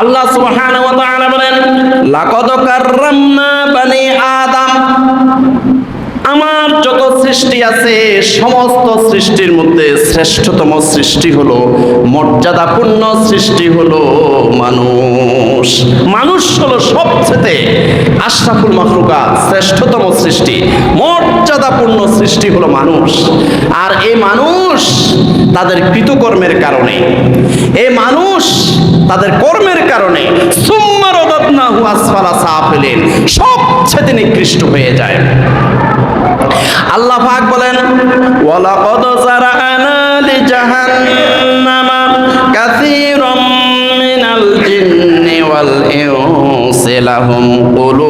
আল্লাহ সুবহানাহু ওয়া তাআলা বলেন, লাকাদ কাররামনা বানি আদম। আমার যত সৃষ্টি আছে, সমস্ত সৃষ্টির মধ্যে শ্রেষ্ঠতম সৃষ্টি হলো, মর্যাদাপূর্ণ সৃষ্টি হলো মানুষ। মানুষ হলো সবচেয়ে আশরাফুল মাখলুকাত, শ্রেষ্ঠতম সৃষ্টি, মর্যাদাপূর্ণ সৃষ্টি হলো মানুষ। আর এই মানুষ তাদের কৃতকর্মের কারণে। এ মানুষ তাদের কর্মের কারণে সুম্মা রদাতনাহু আসফালা সাফিলিন, সবচেয়ে নিকৃষ্ট হয়ে যায়। আল্লাহ পাক বলেন, ওয়ালাকাদ মিনাল জিন্নি ওয়াল ইনসি লাহুম কুলুবুল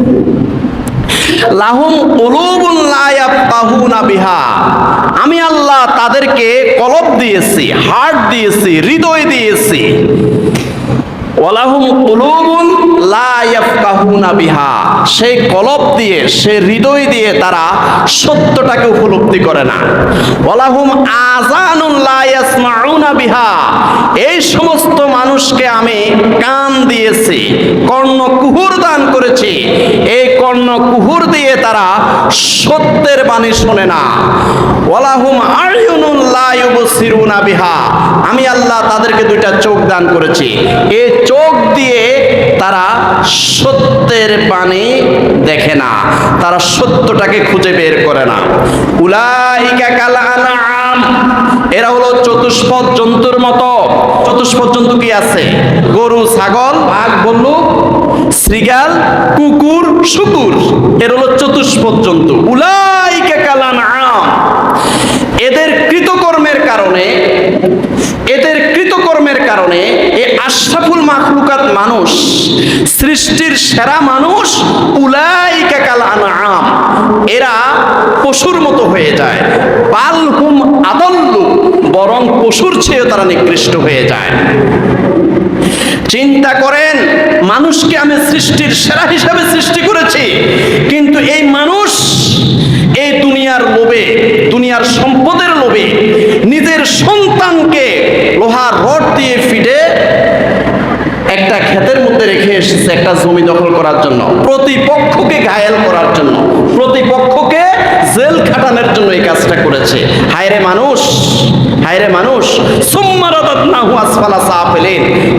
লাহুম বিহা। আমি আল্লাহ তাদেরকে কলব দিয়েছি হার্ট দিয়েছি, হৃদয় দিয়েছি। বিহা। সেই কলব দিয়ে হৃদয় দিয়ে তারা সত্যটাকে উপলব্ধি করে না। বিহা। এই সমস্ত মানুষকে আমি কান দিয়েছি, কর্ণ কুহুর দান করেছি। এই কর্ণ কুহুর তারা সত্যের বাণী শোনে না। ওয়ালাহুম ইউবসিরুনা বিহা। আমি আল্লাহ তাদেরকে দুইটা চোখ দান করেছি। এই চোখ দিয়ে তারা সত্যের বাণী দেখে না। তারা সত্যটাকে খুঁজে বের করে না। উলাইকা কাল এরা হলো চতুষ্পদ জন্তুর মতো। চতুষ্পদ জন্তু কি আছে? গরু, ছাগল, বাঘ বল্লুক শ্রীগাল কুকুর শুকুর এর হলো চতুষ্পদ জন্তু। উলাইকা কাল আনআম এদের কৃতকর্মের কারণে, এদের কৃতকর্মের কারণে এই আশরাফুল মাখলুকাত মানুষ, সৃষ্টির সেরা মানুষ উলাইকা কাল আনআম এরা পশুর মতো হয়ে যায় বালহুম আদল্লু বরং পশুর চেয়েও তারা নিকৃষ্ট হয়ে যায়। চিন্তা করেন, মানুষকে আমি সৃষ্টির সেরা হিসাবে সৃষ্টি করেছি, কিন্তু এই মানুষ এই দুনিয়ার লোভে, দুনিয়ার সম্পদের লোভে নিজের সন্তানকে লোহার রড দিয়ে ফিটে একটা ক্ষেতের মধ্যে রেখে এসেছে একটা জমি দখল করার জন্য, প্রতিপক্ষকে ঘায়েল করার জন্য, প্রতিপক্ষকে জেল খাটানোর জন্য এই কাজটা করেছে। হায়রে মানুষ হায়রে মানুষ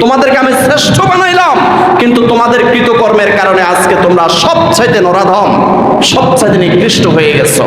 তোমাদেরকে আমি শ্রেষ্ঠ বানাইলাম, কিন্তু তোমাদের কৃতকর্মের কারণে আজকে তোমরা সবচাইতে নরাধম, সবচাইতে নিকৃষ্ট হয়ে গেছো।